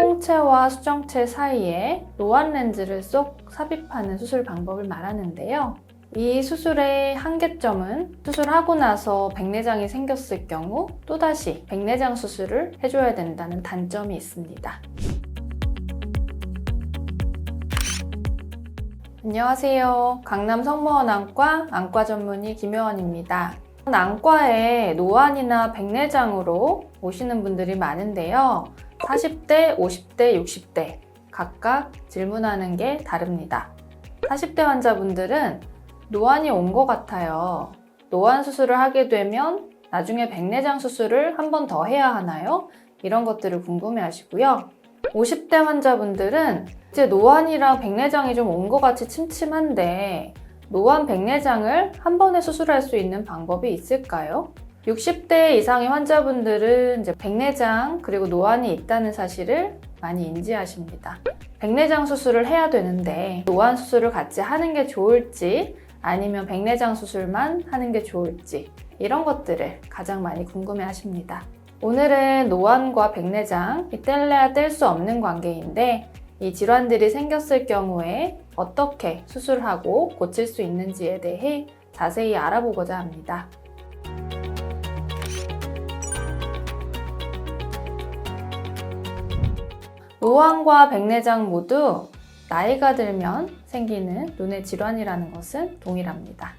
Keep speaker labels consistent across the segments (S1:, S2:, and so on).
S1: 홍채와 수정체 사이에 노안 렌즈를 쏙 삽입하는 수술 방법을 말하는데요. 이 수술의 한계점은 수술하고 나서 백내장이 생겼을 경우 또다시 백내장 수술을 해줘야 된다는 단점이 있습니다. 안녕하세요. 강남 성모원 안과 안과 전문의 김효원입니다. 안과에 노안이나 백내장으로 오시는 분들이 많은데요. 40대, 50대, 60대 각각 질문하는 게 다릅니다. 40대 환자분들은 노안이 온 것 같아요. 노안 수술을 하게 되면 나중에 백내장 수술을 한 번 더 해야 하나요? 이런 것들을 궁금해 하시고요. 50대 환자분들은 이제 노안이랑 백내장이 좀 온 것 같이 침침한데 노안 백내장을 한 번에 수술할 수 있는 방법이 있을까요? 60대 이상의 환자분들은 이제 백내장 그리고 노안이 있다는 사실을 많이 인지하십니다. 백내장 수술을 해야 되는데 노안 수술을 같이 하는 게 좋을지 아니면 백내장 수술만 하는 게 좋을지 이런 것들을 가장 많이 궁금해 하십니다. 오늘은 노안과 백내장 이 뗄래야 뗄 수 없는 관계인데 이 질환들이 생겼을 경우에 어떻게 수술하고 고칠 수 있는지에 대해 자세히 알아보고자 합니다. 노안과 백내장 모두 나이가 들면 생기는 눈의 질환이라는 것은 동일합니다.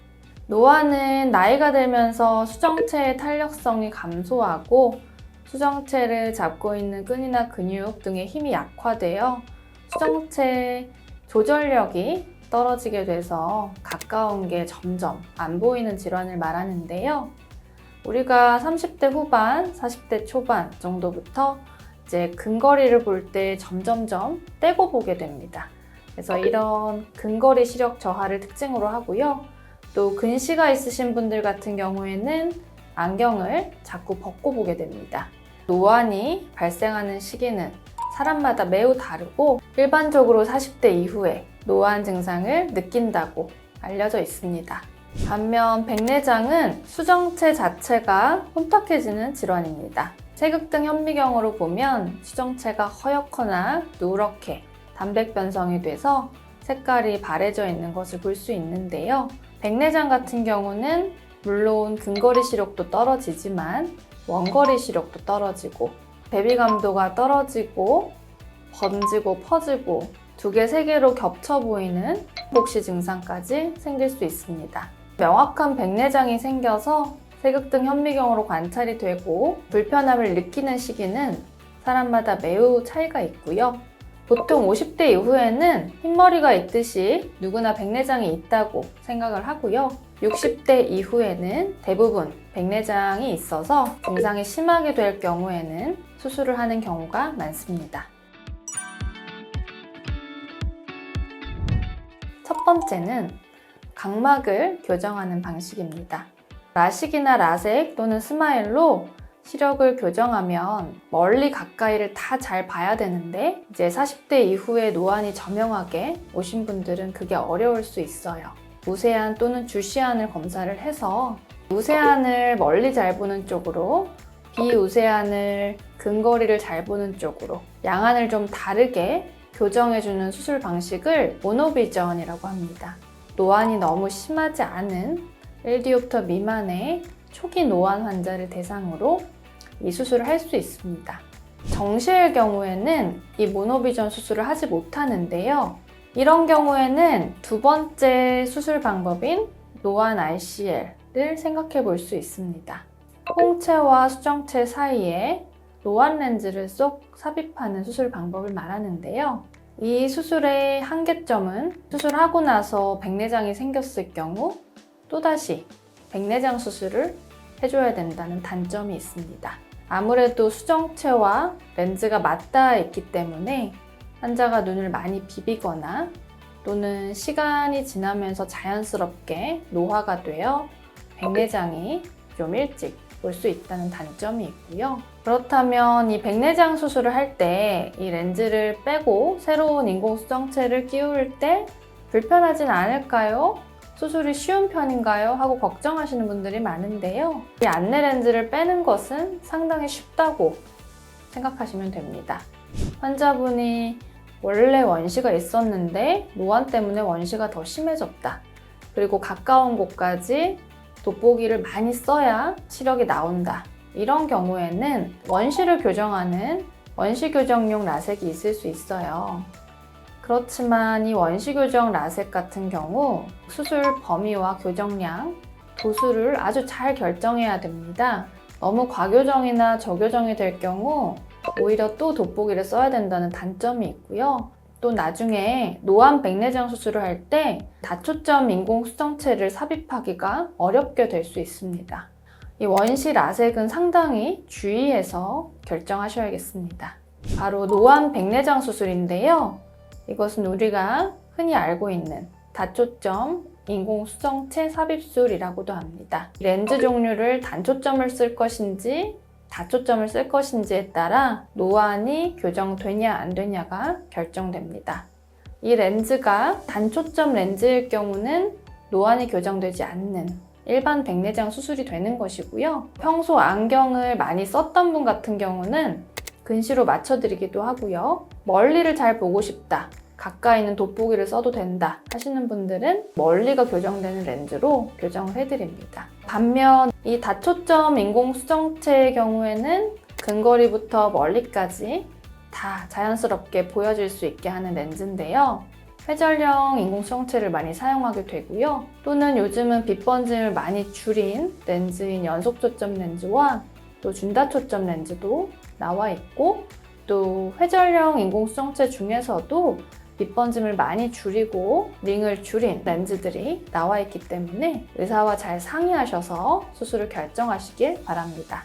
S1: 노안은 나이가 들면서 수정체의 탄력성이 감소하고 수정체를 잡고 있는 끈이나 근육 등의 힘이 약화되어 수정체 조절력이 떨어지게 돼서 가까운 게 점점 안 보이는 질환을 말하는데요. 우리가 30대 후반, 40대 초반 정도부터 이제 근거리를 볼 때 점점점 떼고 보게 됩니다. 그래서 이런 근거리 시력 저하를 특징으로 하고요. 또 근시가 있으신 분들 같은 경우에는 안경을 자꾸 벗고 보게 됩니다. 노안이 발생하는 시기는 사람마다 매우 다르고 일반적으로 40대 이후에 노안 증상을 느낀다고 알려져 있습니다. 반면 백내장은 수정체 자체가 혼탁해지는 질환입니다. 세극등 현미경으로 보면 수정체가 허옇거나 누렇게 단백 변성이 돼서 색깔이 바래져 있는 것을 볼 수 있는데요. 백내장 같은 경우는 물론 근거리 시력도 떨어지지만 원거리 시력도 떨어지고 대비감도가 떨어지고 번지고 퍼지고 두 개, 세 개로 겹쳐 보이는 복시 증상까지 생길 수 있습니다. 명확한 백내장이 생겨서 세극 등 현미경으로 관찰이 되고 불편함을 느끼는 시기는 사람마다 매우 차이가 있고요. 보통 50대 이후에는 흰머리가 있듯이 누구나 백내장이 있다고 생각을 하고요. 60대 이후에는 대부분 백내장이 있어서 증상이 심하게 될 경우에는 수술을 하는 경우가 많습니다. 첫 번째는 각막을 교정하는 방식입니다. 라식이나 라섹 또는 스마일로 시력을 교정하면 멀리 가까이를 다 잘 봐야 되는데 이제 40대 이후에 노안이 저명하게 오신 분들은 그게 어려울 수 있어요. 무세한 또는 주시안을 검사를 해서 우세한을 멀리 잘 보는 쪽으로 비우세한을 근거리를 잘 보는 쪽으로 양안을 좀 다르게 교정해주는 수술 방식을 모노비전이라고 합니다. 노안이 너무 심하지 않은 1디옵터 미만의 초기 노안 환자를 대상으로 이 수술을 할 수 있습니다. 정시일 경우에는 이 모노비전 수술을 하지 못하는데요. 이런 경우에는 두 번째 수술 방법인 노안 RCL을 생각해 볼 수 있습니다. 홍채와 수정체 사이에 노안 렌즈를 쏙 삽입하는 수술 방법을 말하는데요. 이 수술의 한계점은 수술하고 나서 백내장이 생겼을 경우 또다시 백내장 수술을 해줘야 된다는 단점이 있습니다. 아무래도 수정체와 렌즈가 맞닿아 있기 때문에 환자가 눈을 많이 비비거나 또는 시간이 지나면서 자연스럽게 노화가 되어 백내장이 좀 일찍 올 수 있다는 단점이 있고요. 그렇다면 이 백내장 수술을 할 때 이 렌즈를 빼고 새로운 인공 수정체를 끼울 때 불편하진 않을까요? 수술이 쉬운 편인가요? 하고 걱정하시는 분들이 많은데요. 이 안내 렌즈를 빼는 것은 상당히 쉽다고 생각하시면 됩니다. 환자분이 원래 원시가 있었는데 노안 때문에 원시가 더 심해졌다. 그리고 가까운 곳까지 돋보기를 많이 써야 시력이 나온다. 이런 경우에는 원시를 교정하는 원시 교정용 라섹이 있을 수 있어요. 그렇지만 이 원시 교정 라섹 같은 경우 수술 범위와 교정량, 도수를 아주 잘 결정해야 됩니다. 너무 과교정이나 저교정이 될 경우 오히려 또 돋보기를 써야 된다는 단점이 있고요. 또 나중에 노안 백내장 수술을 할 때 다초점 인공 수정체를 삽입하기가 어렵게 될 수 있습니다. 이 원시 라섹은 상당히 주의해서 결정하셔야겠습니다. 바로 노안 백내장 수술인데요. 이것은 우리가 흔히 알고 있는 다초점 인공 수정체 삽입술이라고도 합니다. 렌즈 종류를 단초점을 쓸 것인지 다초점을 쓸 것인지에 따라 노안이 교정되냐 안 되냐가 결정됩니다. 이 렌즈가 단초점 렌즈일 경우는 노안이 교정되지 않는 일반 백내장 수술이 되는 것이고요. 평소 안경을 많이 썼던 분 같은 경우는 근시로 맞춰드리기도 하고요. 멀리를 잘 보고 싶다. 가까이 있는 돋보기를 써도 된다 하시는 분들은 멀리가 교정되는 렌즈로 교정을 해드립니다. 반면 이 다초점 인공 수정체의 경우에는 근거리부터 멀리까지 다 자연스럽게 보여질 수 있게 하는 렌즈인데요. 회전형 인공 수정체를 많이 사용하게 되고요. 또는 요즘은 빛번짐을 많이 줄인 렌즈인 연속 초점 렌즈와 또 준다 초점 렌즈도 나와 있고 또 회전형 인공 수정체 중에서도 빛번짐을 많이 줄이고 링을 줄인 렌즈들이 나와 있기 때문에 의사와 잘 상의하셔서 수술을 결정하시길 바랍니다.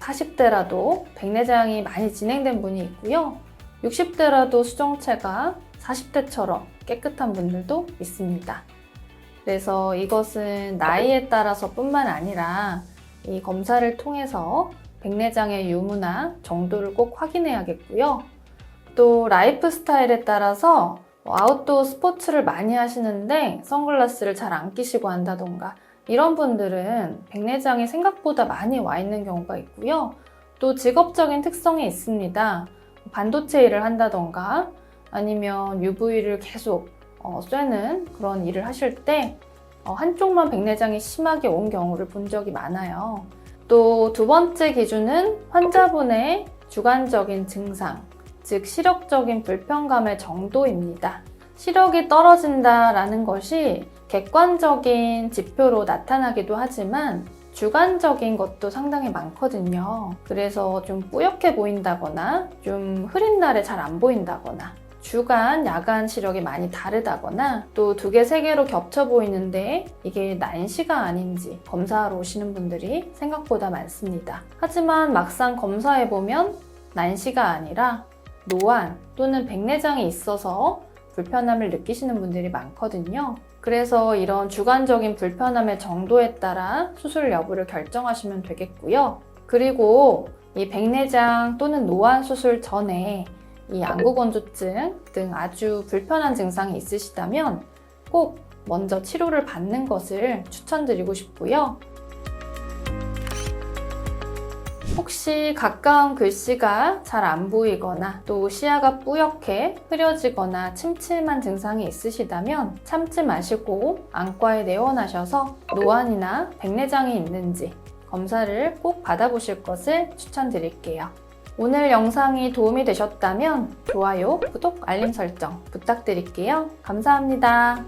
S1: 40대라도 백내장이 많이 진행된 분이 있고요. 60대라도 수정체가 40대처럼 깨끗한 분들도 있습니다. 그래서 이것은 나이에 따라서 뿐만 아니라 이 검사를 통해서 백내장의 유무나 정도를 꼭 확인해야겠고요. 또 라이프 스타일에 따라서 아웃도어 스포츠를 많이 하시는데 선글라스를 잘 안 끼시고 한다던가 이런 분들은 백내장이 생각보다 많이 와 있는 경우가 있고요. 또 직업적인 특성이 있습니다. 반도체 일을 한다던가 아니면 UV를 계속 어, 쐬는 그런 일을 하실 때 어, 한쪽만 백내장이 심하게 온 경우를 본 적이 많아요. 또 두 번째 기준은 환자분의 주관적인 증상, 즉 시력적인 불편감의 정도입니다. 시력이 떨어진다라는 것이 객관적인 지표로 나타나기도 하지만 주관적인 것도 상당히 많거든요. 그래서 좀 뿌옇게 보인다거나 좀 흐린 날에 잘 안 보인다거나 주간, 야간 시력이 많이 다르다거나 또 두 개, 세 개로 겹쳐 보이는데 이게 난시가 아닌지 검사하러 오시는 분들이 생각보다 많습니다. 하지만 막상 검사해보면 난시가 아니라 노안 또는 백내장이 있어서 불편함을 느끼시는 분들이 많거든요. 그래서 이런 주관적인 불편함의 정도에 따라 수술 여부를 결정하시면 되겠고요. 그리고 이 백내장 또는 노안 수술 전에 이 안구건조증 등 아주 불편한 증상이 있으시다면 꼭 먼저 치료를 받는 것을 추천드리고 싶고요. 혹시 가까운 글씨가 잘 안 보이거나 또 시야가 뿌옇게 흐려지거나 침침한 증상이 있으시다면 참지 마시고 안과에 내원하셔서 노안이나 백내장이 있는지 검사를 꼭 받아보실 것을 추천드릴게요. 오늘 영상이 도움이 되셨다면 좋아요, 구독, 알림 설정 부탁드릴게요. 감사합니다.